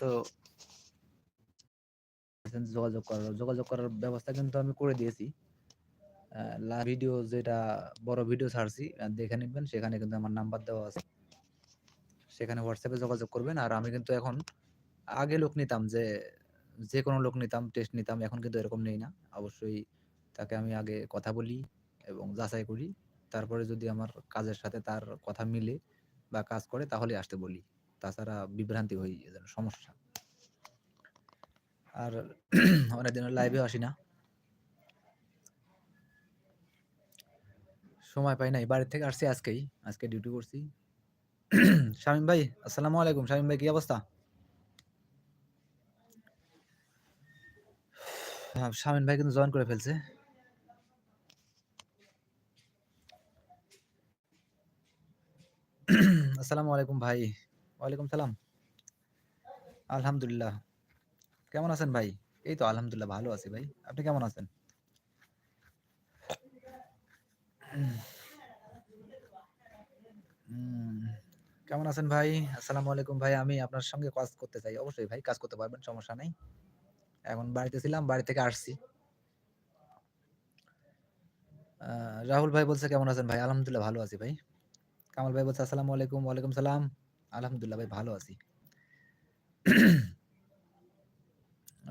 তো যোগাযোগ করার যোগাযোগ করার ব্যবস্থা কিন্তু আমি করে দিয়েছি। ভিডিও যেটা বড় ভিডিও ছাড়ছি দেখে নেবেন, সেখানে কিন্তু আমার নাম্বার দেওয়া আছে। সেখানে হোয়াটসঅ্যাপে যোগাযোগ করবেন, আর আমি কিন্তু এখন আগে লোক নিতাম যে যে কোনো লোক নিতাম টেস্ট নিতাম, এখন কিন্তু এরকম নেই না। অবশ্যই তাকে আমি আগে কথা বলি এবং যাচাই করি। তারপরে যদি আমার কাজের সাথে তার কথা মিলে বা কাজ করে তাহলে আসতে বলি। তাছাড়া বিভ্রান্তি হই সমস্যা। আর অনেকদিন লাইভে আসি না। সময় পাই নাই বাড়ির থেকে আসছি আজকেই আজকে ডিউটি করছি। শামিম ভাই আসসালামু আলাইকুম। শামিম ভাই কি অবস্থা? হ্যাঁ, শামিন ভাই কিন্তু জয়েন করে ফেলছে। আসসালামু আলাইকুম ভাই। ওয়ালাইকুম সালাম। আলহামদুলিল্লাহ। কেমন আছেন ভাই? এই তো আলহামদুলিল্লাহ, ভালো আছি ভাই। আপনি কেমন আছেন? কেমন আছেন ভাই? আসসালামু আলাইকুম ভাই। আমি আপনার সঙ্গে কাজ করতে চাই। অবশ্যই ভাই, কাজ করতে পারবেন, সমস্যা নাই। এখন বাড়িতে ছিলাম, বাড়ি থেকে আসছি। রাহুল ভাই বলছে, কেমন আছেন ভাই? আলহামদুলিল্লাহ, ভালো আছি ভাই। কামাল ভাই বলছে, আসসালামু আলাইকুম, ওয়ালাইকুম সালাম। আলহামদুলিল্লাহ ভাই, ভালো আছি।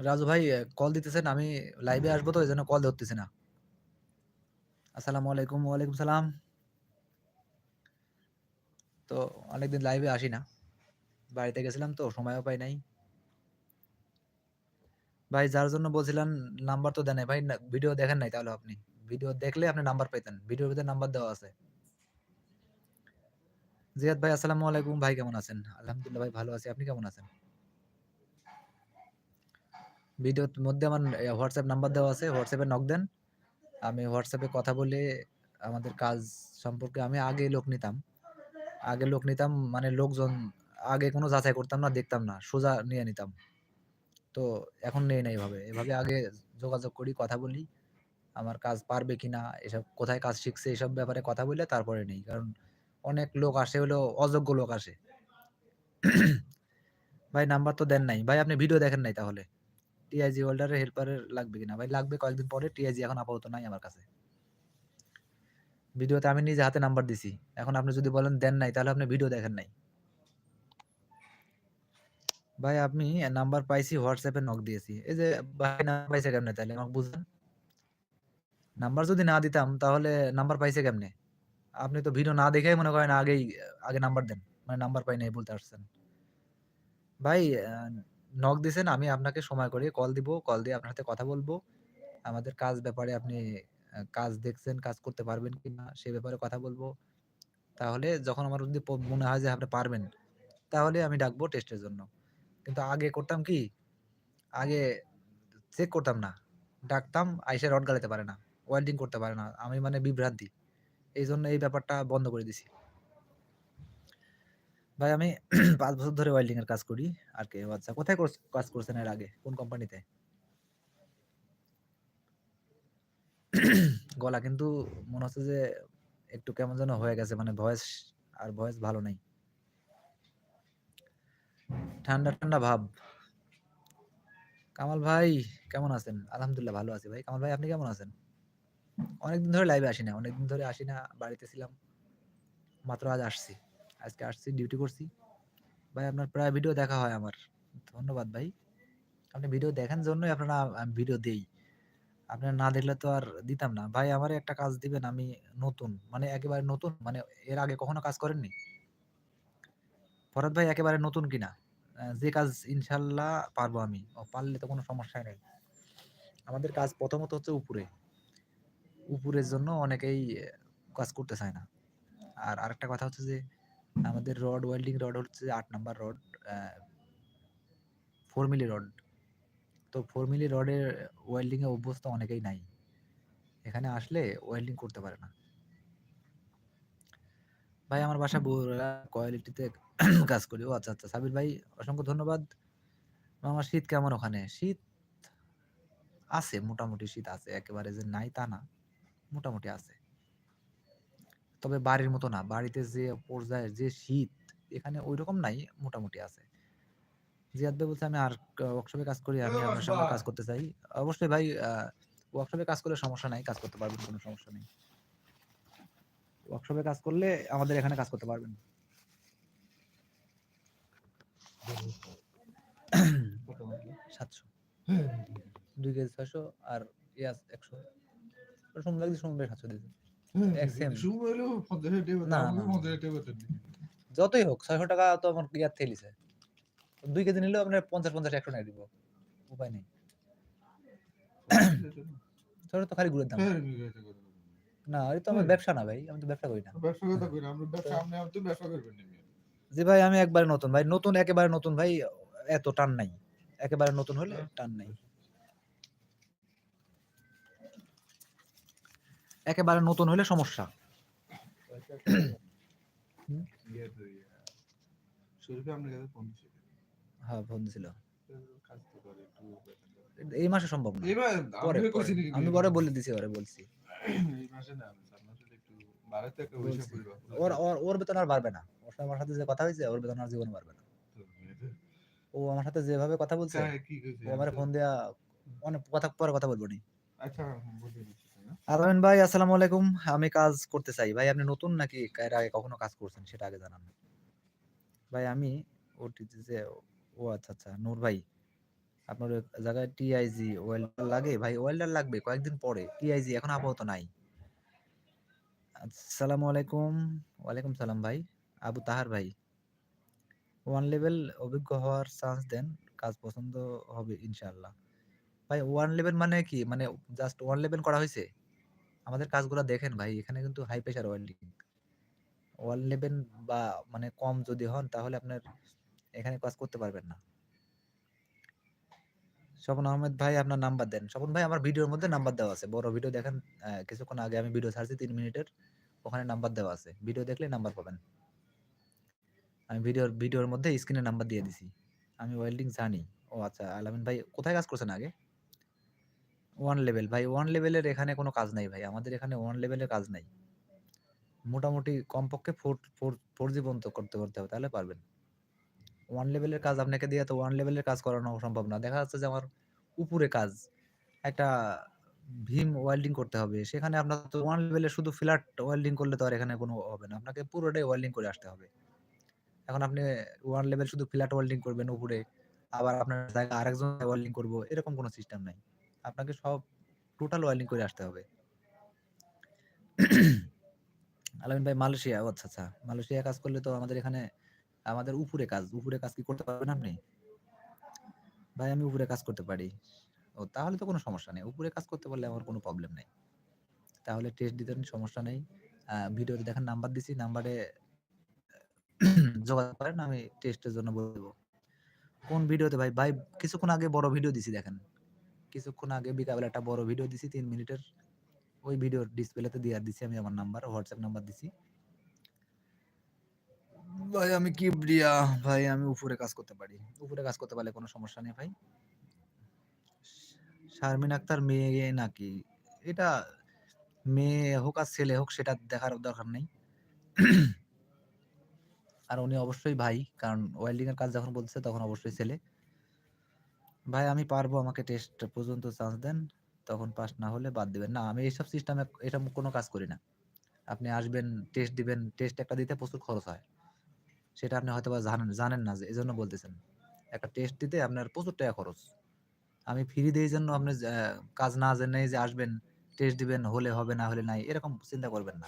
রাজু ভাই কল দিতেছেন, আমি লাইভে আসব তো এই জন্য কল ধরতেছি না। আসসালামু আলাইকুম, ওয়ালাইকুম সালাম। তো অনেকদিন লাইভে আসি না। বাড়িতে গেছিলাম তো, সময়ও পাই নাই। ভাই, যার জন্য বলছিলেন নাম্বার তো দেন ভাই ভিডিও দেখেন নাই তাহলে আপনি। ভিডিও দেখলে আপনি নাম্বার পেতেন ভিডিওর ভিতরে নাম্বার দেওয়া আছে। জিয়াদ ভাই, আসসালামু আলাইকুম। ভাই, কেমন আছেন? আলহামদুলিল্লাহ ভাই, ভালো আছি। আপনি কেমন আছেন? ভিডিওর মধ্যে আমার হোয়াটসঅ্যাপ নাম্বার দেওয়া আছে। হোয়াটসঅ্যাপে নক দেন। আমি হোয়াটসঅ্যাপে কথা বলে আমাদের কাজ সম্পর্কে আমি আগে লোক নিতাম। আগে লোক নিতাম মানে লোকজন, আগে কোনো যাচাই করতাম না, দেখতাম না। সোজা নিয়ে নিতাম। তো এখন নেই না এভাবে। এভাবে আগে যোগাযোগ করি, কথা বলি। আমার কাজ পারবে কিনা, এসব কোথায় কাজ শিখছে, এসব ব্যাপারে কথা বললে তারপরে নেই। কারণ অনেক লোক আসে, হলো অযোগ্য লোক আসে। ভাই নাম্বার তো দেন নাই। ভাই, আপনি ভিডিও দেখেন নাই তাহলে? টিআইজি হোল্ডারের হেল্পারের লাগবে কিনা? ভাই, লাগবে কয়েকদিন পরে। টিআইজি এখন আপাতত নাই আমার কাছে। ভিডিওতে আমি নিজে হাতে নাম্বার দিছি। এখন আপনি যদি বলেন দেন নাই, তাহলে আপনি ভিডিও দেখেন নাই। ভাই, আপনি নাম্বার পাইছি হোয়াটসঅ্যাপে নক দিয়েছি। এই যে, ভাই নাম্বার পাইছে কেমনে তাহলে? আমাকে বুঝলেন নাম্বার যদি না দিতাম, তাহলে নাম্বার পাইছে কেমনে? আপনি তো ভিডিও না দেখেই মনে করেন আগেই, আগে নাম্বার দেন। মানে নাম্বার পাই নাই বলতে আসছেন ভাই নক দিছেন, আমি আপনাকে সময় করে কল দিব। কল দিয়ে আপনার সাথে কথা বলব। আমাদের কাজ ব্যাপারে আপনি কাজ দেখছেন, কাজ করতে পারবেন কি না, সে ব্যাপারে কথা বলব। তাহলে যখন আমার যদি মনে হয় যে আপনি পারবেন, তাহলে আমি ডাকবো টেস্টের জন্য। কিন্তু আগে করতাম কি, আগে চেক করতাম না। ডাকতাম, আইসে রড গালাতে পারে না ওয়েল্ডিং করতে পারে না। আমি মানে বিভ্রান্তি। এই জন্য এই ব্যাপারটা বন্ধ করে দিছি। ভাই, আমি পাঁচ বছর ধরে ওয়েল্ডিং এর কাজ করি। আর কে আচ্ছা কোথায় কাজ করছেন এর আগে? কোন কোম্পানিতে গলা কিন্তু মনে হচ্ছে যে একটু কেমন যেন হয়ে গেছে মানে ভয়েস আর ভয়েস ভালো নাই। ঠান্ডা ঠান্ডা ভাব। কামাল ভাই, কেমন আছেন? আলহামদুলিল্লাহ, ভালো আছি ভাই। কামাল ভাই, আপনি কেমন আছেন? অনেকদিন ধরে লাইভে আসি না, অনেকদিন ধরে আসি না, বাড়িতে ছিলাম। মাত্র আজ আসছি। আজকে আসছি ডিউটি করছি। ভাই, আপনার প্রায় ভিডিও দেখা হয় আমার। ধন্যবাদ ভাই। আপনি ভিডিও দেখেন জন্যই আপনারা ভিডিও দেই। আপনার না দেখলে তো আর দিতাম না। ভাই, আমার একটা কাজ দিবেন, আমি নতুন মানে একেবারে নতুন মানে এর আগে কখনো কাজ করেননি? ফরাদ ভাই, একেবারে নতুন কিনা? যে কাজ ইনশাল্লাহ পারব আমি। পারলে তো কোনো সমস্যাই নেই। আমাদের কাজ প্রথমত হচ্ছে উপরে। উপরের জন্য অনেকেই কাজ করতে চায় না। আর আরেকটা কথা হচ্ছে যে, আমাদের রড ওয়েল্ডিং রড হচ্ছে আট number rod four milli rod. তো ফোর মিলি রডের ওয়েল্ডিং এ অভ্যস্ত অনেকেই নাই। এখানে আসলে ওয়েল্ডিং করতে পারে না। ভাই, আমার বাসা বগুড়া, কোয়ালিটিতে কাজ করি। ও আচ্ছা আচ্ছা। সাবির ভাই, অসংখ্য ধন্যবাদ। আমার শীত কেমন ওখানে? শীত আছে, মোটামুটি শীত আছে। একেবারে যে নাই তা না। মোটামুটি আছে। তবে বাড়ির মতো না। বাড়িতে যে পর্যায়ে যে শীত এখানে ওই রকম নাই মোটামুটি আছে। জিয়াদ ভাই বলছে আমি আর ওয়ার্কশপে কাজ করি আমি আপনার সঙ্গে কাজ করতে চাই। অবশ্যই ভাই ওয়ার্কশপে কাজ করলে সমস্যা নাই কাজ করতে পারবেন কোনো সমস্যা নেই। ওয়ার্কশপে কাজ করলে আমাদের এখানে কাজ করতে পারবেন। সাতশো। দুই কেজি ছয়শো আর ইয়াস একশো। সোম। লাগছে সোম ভাই সাতশো না। যতই হোক ছয়শো টাকা তো আমার ইয়ার থেলিছে দুই কেজি নিলেও আপনার পঞ্চাশ পঞ্চাশ একশো টাকা দিব। উপায় নেই। তো খালি গুড়ের দাম। না এটা তো আমার ব্যবসা না ভাই আমি তো ব্যবসা করি না। ব্যবসা কথা কই আমরা ব্যবসা আপনি আপনি ব্যবসা করবেন না যে ভাই আমি একবারে নতুন। ভাই নতুন একেবারে নতুন ভাই এত টান নাই। একেবারে নতুন হলে টান নাই। একেবারে নতুন হলে সমস্যা। হ্যাঁ ফোন ছিল। এই মাসে সম্ভব না। আমি পরে। পরে। বলে দিছি ওরে বলছি। ওর ওর ওর বেতন আর বাড়বে না। ওর সাথে আমার সাথে যে কথা হয়েছে ওর বেতন আর জীবন বাড়বে না। ও আমার সাথে যেভাবে কথা বলছে চাই ও আমার ফোন দেয়া অনেক কথা পরে কথা বলব নি। আচ্ছা বুঝে দিচ্ছি না আরমান ভাই, আসসালামু আলাইকুম। আমি কাজ করতে চাই। ভাই, আপনি নতুন নাকি এর আগে কখনো কাজ করছেন? সেটা আগে জানান। ভাই, আমি ওটিতে যে ও আচ্ছা আচ্ছা নূর ভাই, আপনার জায়গায় টিআইজি ওয়েল্ডার লাগে? ভাই, ওয়েল্ডার লাগবে কয়েকদিন পরে। টিআইজি এখন আপাতত নাই। আসসালামু আলাইকুম। ওয়ালাইকুম সালাম ভাই। আবু তাহার ভাই ওয়ান লেভেল অভিজ্ঞ হওয়ার চান্স দেন। কাজ পছন্দ হবে, ইনশাআল্লাহ। ভাই ওয়ান লেভেল মানে কি? মানে জাস্ট ওয়ান লেভেল করা হয়েছে? আমাদের কাজগুলো দেখেন ভাই, এখানে কিন্তু high pressure welding one level বা মানে কম যদি হন, তাহলে আপনার এখানে কাজ করতে পারবেন না। স্বপন আহমেদ ভাই, আপনার নাম্বার দেন। স্বপন ভাই, আমার ভিডিওর মধ্যে নাম্বার দেওয়া আছে। বড় ভিডিও দেখেন কিছুক্ষণ আগে আমি ভিডিও ছাড়ছি, তিন মিনিটের। ওখানে নাম্বার দেওয়া আছে। ভিডিও দেখলে নাম্বার পাবেন। আমি ভিডিওর ভিডিওর মধ্যে স্ক্রিনে নাম্বার দিয়ে দিছি। আমি ওয়েল্ডিং জানি। ও আচ্ছা আলামিন ভাই, কোথায় কাজ করছেন আগে? ওয়ান লেভেল ভাই ওয়ান লেভেলের এখানে কোনো কাজ নাই ভাই। আমাদের এখানে ওয়ান লেভেলের কাজ নাই। মোটামুটি কমপক্ষে ফোর ফোর ফোর জি পর্যন্ত করতে করতে হবে, তাহলে পারবেন। ওয়ান লেভেলের কাজ আপনাকে দিয়ে তো ওয়ান লেভেলের কাজ করানো সম্ভব না। দেখা যাচ্ছে যে আমার উপরে কাজ, একটা ভীম ওয়েল্ডিং করতে হবে। সেখানে আপনার তো ওয়ান লেভেলে শুধু ফ্ল্যাট ওয়েল্ডিং করলে তো আর এখানে কোনো হবে না। আপনাকে পুরোটাই ওয়েল্ডিং করে আসতে হবে। এখন আপনি ওয়ান লেভেল শুধু ফ্ল্যাট ওয়েল্ডিং করবেন উপরে, আবার আপনার জায়গায় আরেকজন ওয়েল্ডিং করব, এরকম কোনো সিস্টেম নাই। আপনাকে সব টোটাল ওয়েল্ডিং করে আসতে হবে। আলামিন ভাই, মালয়েশিয়া, ও আচ্ছা আচ্ছা। মালয়েশিয়া কাজ করলে তো আমাদের এখানে, আমাদের উপরে কাজ উপরে কাজ কি করতে পারবেন আপনি? ভাই, আমি উপরে কাজ করতে পারি। ও, তাহলে তো কোনো সমস্যা নেই। উপরে কাজ করতে পারলে আমার কোনো প্রবলেম নেই। তাহলে টেস্ট দিতেন সমস্যা নেই। ভিডিওতে দেখেন নাম্বার দিছি নাম্বারে যোগাযোগ করেন, আমি টেস্টের জন্য বলব কোন ভিডিওতে ভাই? ভাই, কিছুক্ষণ আগে বড় ভিডিও দিছি, দেখেন। কিছুক্ষণ আগে বিকাবেলা একটা বড় ভিডিও দিছি, তিন মিনিটের। ওই ভিডিওর ডিসপ্লেতে দিয়ে দিছি আমি আমার নাম্বার হোয়াটসঅ্যাপ নাম্বার দিছি। ভাই, আমি কি ব্রিয়া ভাই, আমি উপরে কাজ করতে পারি। উপরে কাজ করতে পারলে কোনো সমস্যা নেই ভাই। শারমিন আক্তার মেয়ে নাকি? এটা মেয়ে হোক আর ছেলে হোক, সেটা দেখার দরকার নেই। আর উনি অবশ্যই ভাই, কারণ ওয়েল্ডিং এর কাজ যখন বলছে, তখন অবশ্যই ছেলে। ভাই, আমি পারব আমাকে টেস্ট পর্যন্ত চান্স দেন, তখন পাস না হলে বাদ দিবেন। না, আমি এইসব সিস্টেমে এটা কোনো কাজ করি না। আপনি আসবেন টেস্ট দিবেন টেস্ট একটা দিতে প্রচুর খরচ হয়। সেটা আপনি হয়তো বা জানেন জানেন না, যে এজন্য বলতেছেন। একটা টেস্ট দিতে আপনার প্রচুর টাকা খরচ। আমি ফ্রি দিই জন্য আপনি কাজ না জেনে যে আসবেন টেস্ট দিবেন, হলে হবে, না হলে নাই, এরকম চিন্তা করবেন না।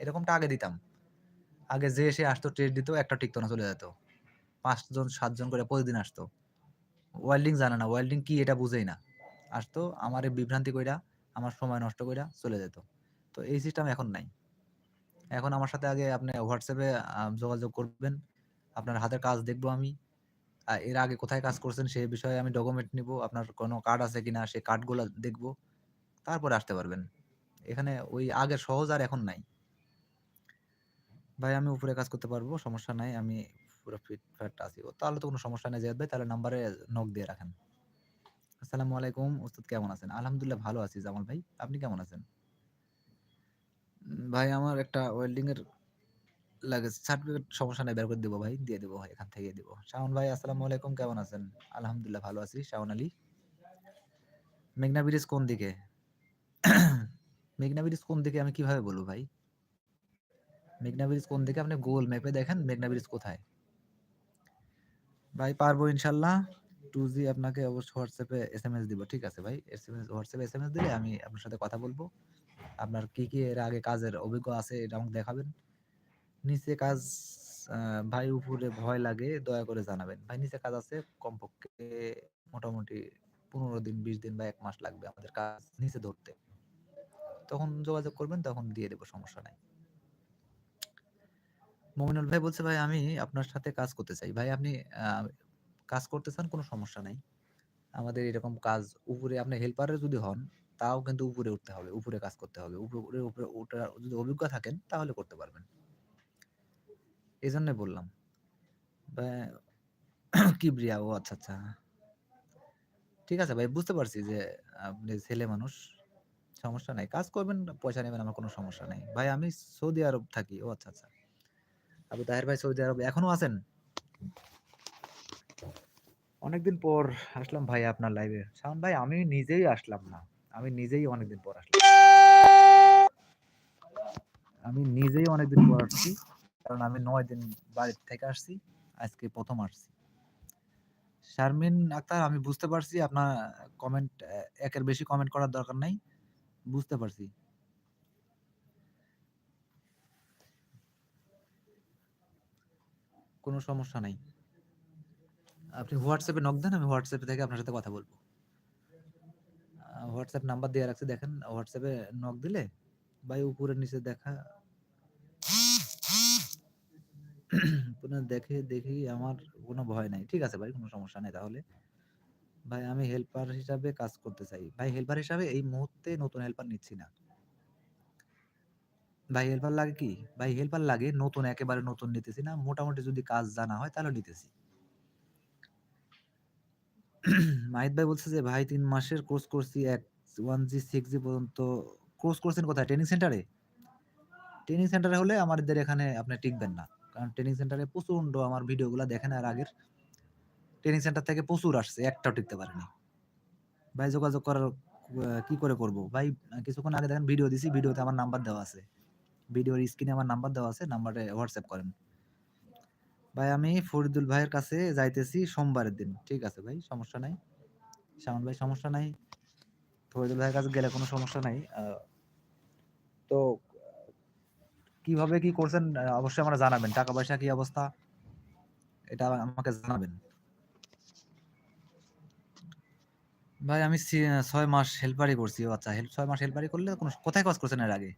এরকমটা আগে দিতাম। আগে যে এসে আসতো টেস্ট দিত, একটা টিকতো না, চলে যেত। পাঁচজন, সাতজন করে প্রতিদিন আসতো। ওয়েল্ডিং জানে না ওয়েল্ডিং কি এটা বুঝেই না। আসতো, আমার বিভ্রান্তি কইরা, আমার সময় নষ্ট কইরা চলে যেত। তো এই সিস্টেম এখন নাই। এখন আমার সাথে আগে আপনি হোয়াটসঅ্যাপে যোগাযোগ করবেন। আপনার হাতের কাজ দেখব আমি। এর আগে কোথায় কাজ করছেন সেই বিষয়ে আমি ডকুমেন্ট নিব। আপনার কোনো কার্ড আছে কিনা সেই কার্ডগুলো দেখব। তারপরে আসতে পারবেন। এখানে ওই আগের সহজ আর এখন নাই। ভাই, আমি উপরে কাজ করতে পারব, সমস্যা নাই। আমি পুরো ফিট ফাট আছি। তাহলে তো কোনো সমস্যা নেই, জায়দ ভাই, তাহলে নাম্বারে নক দিয়ে রাখেন। আসসালামু আলাইকুম, ওস্তাদ কেমন আছেন? আলহামদুলিল্লাহ ভালো আছি জামাল ভাই, আপনি কেমন আছেন? ভাই, আমার একটা ওয়েল্ডিং এর লাগে সার্টিফিকেট সমস্যা নাই, বের করে দেবো ভাই, দিয়ে দেবো ভাই, এখান থেকে দেবো। শাওন ভাই, আসসালামু আলাইকুম, কেমন আছেন? আলহামদুলিল্লাহ ভালো আছি, শাওন আলী। মেঘনা ব্রিজ কোন দিকে? মেঘনা ব্রিজ কোন দিকে আমি কীভাবে বলব ভাই? মেঘনা ব্রিজ কোন দিকে? আপনি গুগল ম্যাপে দেখেন, মেঘনা ব্রিজ কোথায়? ভাই পারব ইনশাল্লাহ। টু জি আপনাকে অবশ্যই হোয়াটসঅ্যাপে এস এম এস দিব, ঠিক আছে ভাই? এস এম এস হোয়াটসঅ্যাপে এস এম এস দিলে আমি আপনার সাথে কথা বলব। আপনার কি কি এর আগে কাজের অভিজ্ঞ আছে এটা আমাকে দেখাবেন। নিচে কাজ ভাই উপরে ভয় লাগে, দয়া করে জানাবেন। ভাই, নিচে কাজ আছে কমপক্ষে মোটামুটি পনেরো দিন, বিশ দিন বা এক মাস লাগবে আমাদের কাজ নিচে ধরতে। তখন যোগাযোগ করবেন, তখন দিয়ে দেবো, সমস্যা নাই। মমিনুল ভাই বলছে, ভাই, আমি আপনার সাথে কাজ করতে চাই। ভাই, আপনি কাজ করতে চান, কোনো সমস্যা নাই। আমাদের এরকম কাজ উপরে, আপনি হেল্পারে যদি হন, তাও কিন্তু উপরে উঠতে হবে, উপরে কাজ করতে হবে। উপরে উপরে ওঠার, যদি অভিজ্ঞ থাকেন, তাহলে করতে পারবেন। এই জন্য বললাম কিবরিয়া ও আচ্ছা আচ্ছা। ঠিক আছে ভাই, বুঝতে পারছি যে আপনি ছেলে মানুষ, সমস্যা নাই। কাজ করবেন, পয়সা নেবেন, আমার কোনো সমস্যা নাই। ভাই, আমি সৌদি আরব থাকি। ও আচ্ছা আচ্ছা। আবু তাহের ভাই সৌদি আরব এখনও আছেন? অনেকদিন পর আসলাম ভাই আপনার লাইভে শাওন ভাই, আমি নিজেই আসলাম না। আমি নিজেই অনেকদিন পর আসলাম। আমি নিজেই অনেকদিন পর আসছি, কারণ আমি নয় দিন বাড়ির থেকে আসছি, আজকে প্রথম আসছি। শারমিন আক্তার, আমি বুঝতে পারছি, আপনার কমেন্ট একের বেশি কমেন্ট করার দরকার নাই, বুঝতে পারছি। কোনো সমস্যা নাই। আপনি হোয়াটসঅ্যাপে নক দেন, আমি হোয়াটসঅ্যাপে থেকে আপনার সাথে কথা বলব। হোয়াটসঅ্যাপ নাম্বার দেওয়া রাখছি, দেখেন হোয়াটসঅ্যাপে নক দিলে ভাই উপরে নিচে দেখা, পুনঃ দেখে দেখি আমার কোনো ভয় নাই। ঠিক আছে ভাই, কোনো সমস্যা নেই তাহলে। ভাই, আমি হেল্পার হিসাবে কাজ করতে চাই। ভাই হেল্পার হিসাবে এই মুহূর্তে নতুন হেল্পার নিচ্ছি না। ভাই হেল্পার লাগে কি? ভাই হেল্পার লাগে, নতুন একেবারে নতুন নিতেছি না, মোটামুটি যদি কাজ জানা হয় তাহলে নিতেছি। মাহিদ ভাই বলছে যে, ভাই, তিন মাসের কোর্স করছি, এক ওয়ান জি সিক্স জি পর্যন্ত। কোর্স করছেন কোথায়? ট্রেনিং সেন্টারে ট্রেনিং সেন্টারে হলে আমাদের এখানে আপনি টিকবেন না। কারণ ট্রেনিং সেন্টারে প্রচণ্ড আমার ভিডিওগুলো দেখেন আর আগের ট্রেনিং সেন্টার থেকে প্রচুর আসছে, একটাও টিকতে পারেনি। ভাই, যোগাযোগ করার কি করে করব? ভাই, কিছুক্ষণ আগে দেখেন ভিডিও দিছি ভিডিওতে আমার নাম্বার দেওয়া আছে। ভিডিওর স্ক্রিনে আমার নাম্বার দেওয়া আছে, নাম্বারে হোয়াটসঅ্যাপ করেন। ভাই, আমি ফরিদুল ভাইয়ের কাছে যাইতেছি সোমবারের দিন, ঠিক আছে ভাই? সমস্যা নাই। শামন ভাই, সমস্যা নাই। ফরিদুল ভাইয়ের কাছে গেলে কোনো সমস্যা নাই। তো কীভাবে কি করছেন অবশ্যই আমরা জানাবেন। টাকা পয়সা কি অবস্থা, এটা আমাকে জানাবেন। ভাই, আমি ছয় মাস হেল্পারি করছি আচ্ছা হেল্প ছয় মাস হেল্পারি করলে কোনো, কোথায় কাজ করছেন এর আগে?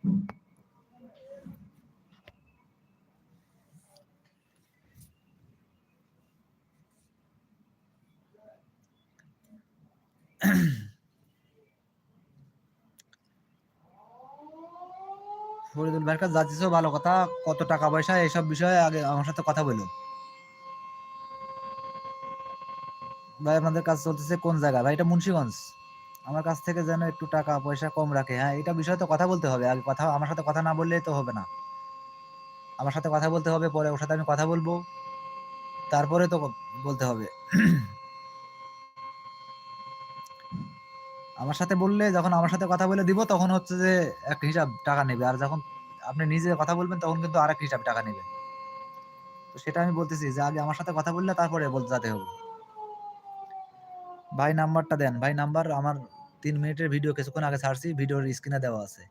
ফরিদুল ভাইয়ের কাছে যাচ্ছিস ভালো কথা। কত টাকা পয়সা, এইসব বিষয়ে আগে আমার সাথে কথা বলো। ভাই, আপনাদের কাজ চলতেছে কোন জায়গা ভাই, এটা মুন্সিগঞ্জ। আমার কাছ থেকে যেন একটু টাকা, পয়সা কম রাখে। হ্যাঁ এটা বিষয়ে তো কথা বলতে হবে। আগে কথা, আমার সাথে কথা না বললে তো হবে না। আমার সাথে কথা বলতে হবে, পরে ওর সাথে আমি কথা বলব। তারপরে তো বলতে হবে। আমার সাথে বললে, যখন আমার সাথে কথা বলে দিব, তখন হচ্ছে যে এক হিসাব টাকা নেবে। আর যখন আপনি নিজে কথা বলবেন, তখন কিন্তু আরেক হিসাব টাকা নেবে। তো সেটা আমি বলতেছি যে, আগে আমার সাথে কথা বললে, তারপরে বলতে যেতে হবে। ভাই নাম্বারটা দেন। ভাই নাম্বার আমার তিন মিনিটের ভিডিও কিছুক্ষণ আগে ছাড়ছি ভিডিওর স্ক্রিনে দেওয়া আছে।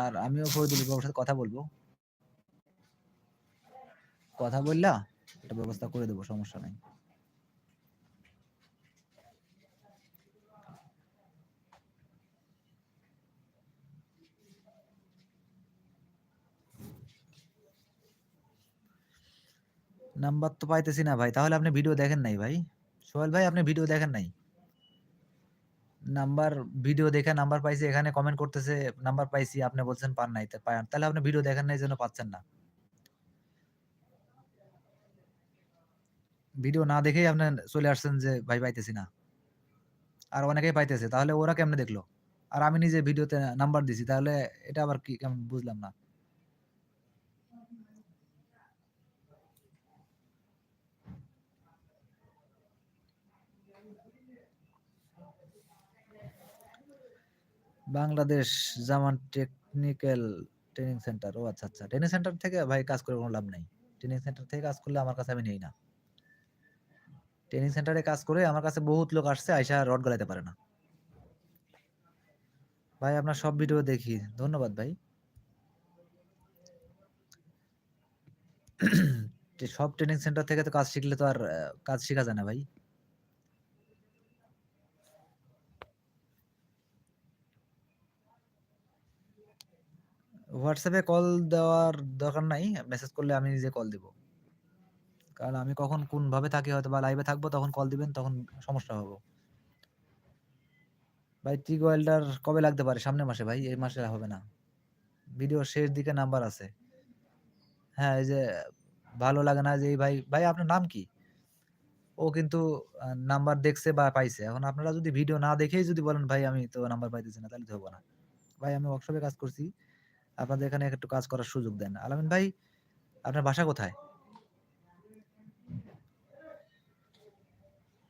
আর আমিও ফরিদুল বাবুর সাথে কথা বলব। কথা বললা, একটা ব্যবস্থা করে দেবো, সমস্যা নাই। নাম্বার তো পাইতেছি না ভাই তাহলে আপনি ভিডিও দেখেন নাই ভাই সোহেল ভাই, আপনি ভিডিও দেখেন নাই নাম্বার ভিডিও দেখে নাম্বার পাইছি, এখানে কমেন্ট করতেছে, নাম্বার পাইছি, আপনি বলছেন পান নাই পান তাহলে আপনি ভিডিও দেখেন নাই জন্য পাচ্ছেন না ভিডিও না দেখেই আপনি চলে আসছেন যে, ভাই, পাইতেছি না আর অনেকেই পাইতেছে। তাহলে ওরা কেমনে দেখল? আর আমি নিজে ভিডিওতে নাম্বার দিছি। তাহলে এটা আবার কি, কেমন বুঝলাম না। Bangladesh Zaman technical training centre. ও আচ্ছা, আচ্ছা। ট্রেনিং সেন্টার থেকে ভাই কাজ করে কোনো লাভ নাই। ট্রেনিং সেন্টার থেকে কাজ করলে আমার কাছে আমি নেই না। ট্রেনিং সেন্টারে কাজ করে আমার কাছে বহুত লোক আসছে আইসা রড গলাইতে পারে না। ভাই আপনার সব ভিডিও দেখি। ধন্যবাদ ভাই। সব ট্রেনিং সেন্টার থেকে তো কাজ শিখলে তো আর কাজ শেখা যায় না ভাই। এ কল দেওয়ার দরকার নাই। মেসেজ করলে আমি নিজে কল দিব। কারণ আমি কখন কোনভাবে থাকি হয়তো বা লাইভে থাকব তখন কল দিবেন তখন সমস্যা হব। ভাই টিগ ওয়েল্ডার কবে লাগতে পারে? সামনের মাসে ভাই। এই মাসে হবে না। ভিডিওর শেষ দিকে নাম্বার আছে। হ্যাঁ, এই যে ভালো লাগে না যে এই ভাই, ভাই আপনার নাম কি? ও কিন্তু নাম্বার দেখছে বা পাইছে। এখন আপনারা যদি ভিডিও না দেখেই যদি বলেন ভাই আমি তো নাম্বার পাইতেছি না তাহলে তো হব না। ভাই আমি ওয়ার্কশপে কাজ করছি। আপনাদের এখানে একটু কাজ করার সুযোগ দেন। আলামিন ভাই, আপনার বাসা কোথায়?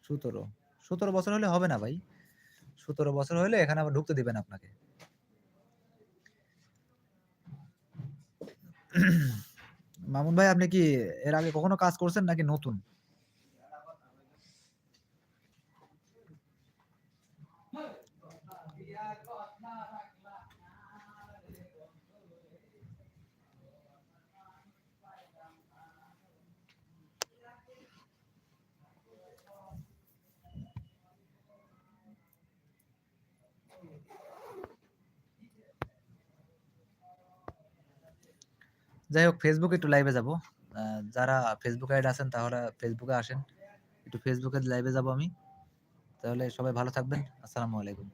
১৭ ১৭ বছর হলে হবে না ভাই। ১৭ বছর হলে এখানে আবার ঢুকতে দিবে না আপনাকে। মামুন ভাই, আপনি কি এর আগে কখনো কাজ করছেন নাকি নতুন? যাই হোক ফেসবুকে একটু লাইভে যাব। যারা ফেসবুক আইড আছেন, তাহলে ফেসবুকে আসেন। একটু ফেসবুকে লাইভে যাব আমি। তাহলে সবাই ভালো থাকবেন। আসসালামু আলাইকুম।